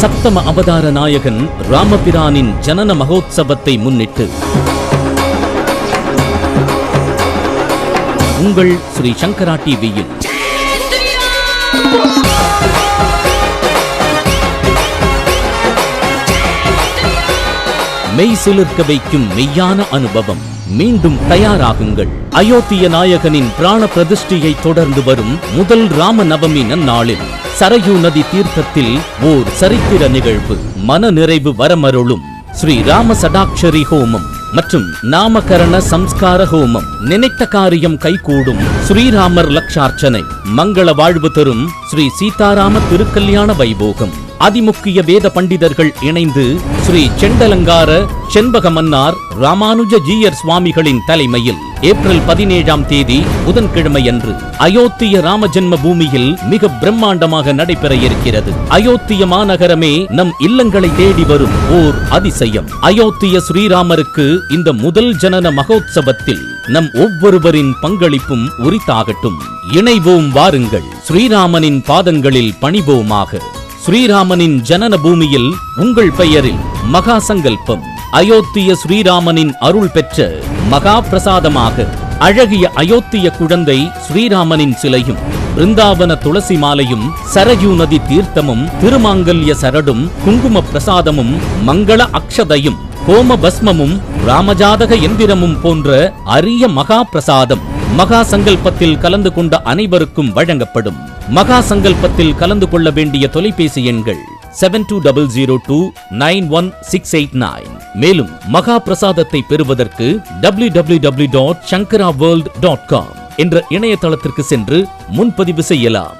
சப்தம அவதார நாயகன் ராமபிரானின் ஜனன மகோத்சவத்தை முன்னிட்டு. உங்கள் ஸ்ரீ சங்கரா டிவியில். மெய் சிலிர்க்க வைக்கும் மெய்யான அனுபவம். மீண்டும் தயாராகுங்கள். அயோத்திய நாயகனின் பிராண பிரதிஷ்டியை தொடர்ந்து வரும் முதல் ராம நவமி நன்னாளில். சரயூ நதி தீர்த்தத்தில் ஓர் சரித்திர நிகழ்வு. மன நிறைவு வரமருளும். ஸ்ரீ ராம சடாட்சரி ஹோமம் மற்றும் நாமகரண சம்ஸ்கார ஹோமம். நினைத்த காரியம் கைகூடும் ஸ்ரீராமர் லக்ஷார்ச்சனை. மங்கள வாழ்வு தரும் ஸ்ரீ சீதாராம திருக்கல்யாண வைபோகம். அதிமுக்கிய வேத பண்டிதர்கள் இணைந்து ஸ்ரீ செண்டலங்கார செண்பக மன்னார் ராமானுஜ ஜீயர் சுவாமிகளின் தலைமையில் ஏப்ரல் பதினேழாம் தேதி புதன்கிழமை அன்று அயோத்திய ராம ஜென்ம பூமியில் மிக பிரம்மாண்டமாக நடைபெற இருக்கிறது அயோத்திய மாநகரமே நம் இல்லங்களை தேடி வரும் ஓர் அதிசயம். அயோத்திய ஸ்ரீராமருக்கு இந்த முதல் ஜனன மகோத்சவத்தில் நம் ஒவ்வொருவரின் பங்களிப்பும் உரித்தாகட்டும். இணைவோம் வாருங்கள். ஸ்ரீராமனின் பாதங்களில் பணிவோமாக. ஸ்ரீராமனின் ஜனன பூமியில் உங்கள் பெயரில் மகா சங்கல்பம் அயோத்திய ஸ்ரீராமனின் அருள் பெற்ற மகா பிரசாதமாக அழகிய அயோத்திய குழந்தை ஸ்ரீராமனின் சிலையும் பிருந்தாவன துளசி மாலையும் சரயு நதி தீர்த்தமும் திருமாங்கல்ய சரடும் குங்கும பிரசாதமும் மங்கள அக்ஷதையும் கோம பஸ்மமும் ராமஜாதக எந்திரமும் போன்ற அரிய மகா பிரசாதம் மகா சங்கல்பத்தில் கலந்து கொண்ட அனைவருக்கும் வழங்கப்படும் மகா சங்கல்பத்தில் கலந்து கொள்ள வேண்டிய தொலைபேசி எண்கள் seven two double zero two nine one six eight nine மேலும் மகா பிரசாதத்தை பெறுவதற்கு W W W dot Shankara world dot com என்ற இணையதளத்திற்கு சென்று முன்பதிவு செய்யலாம்.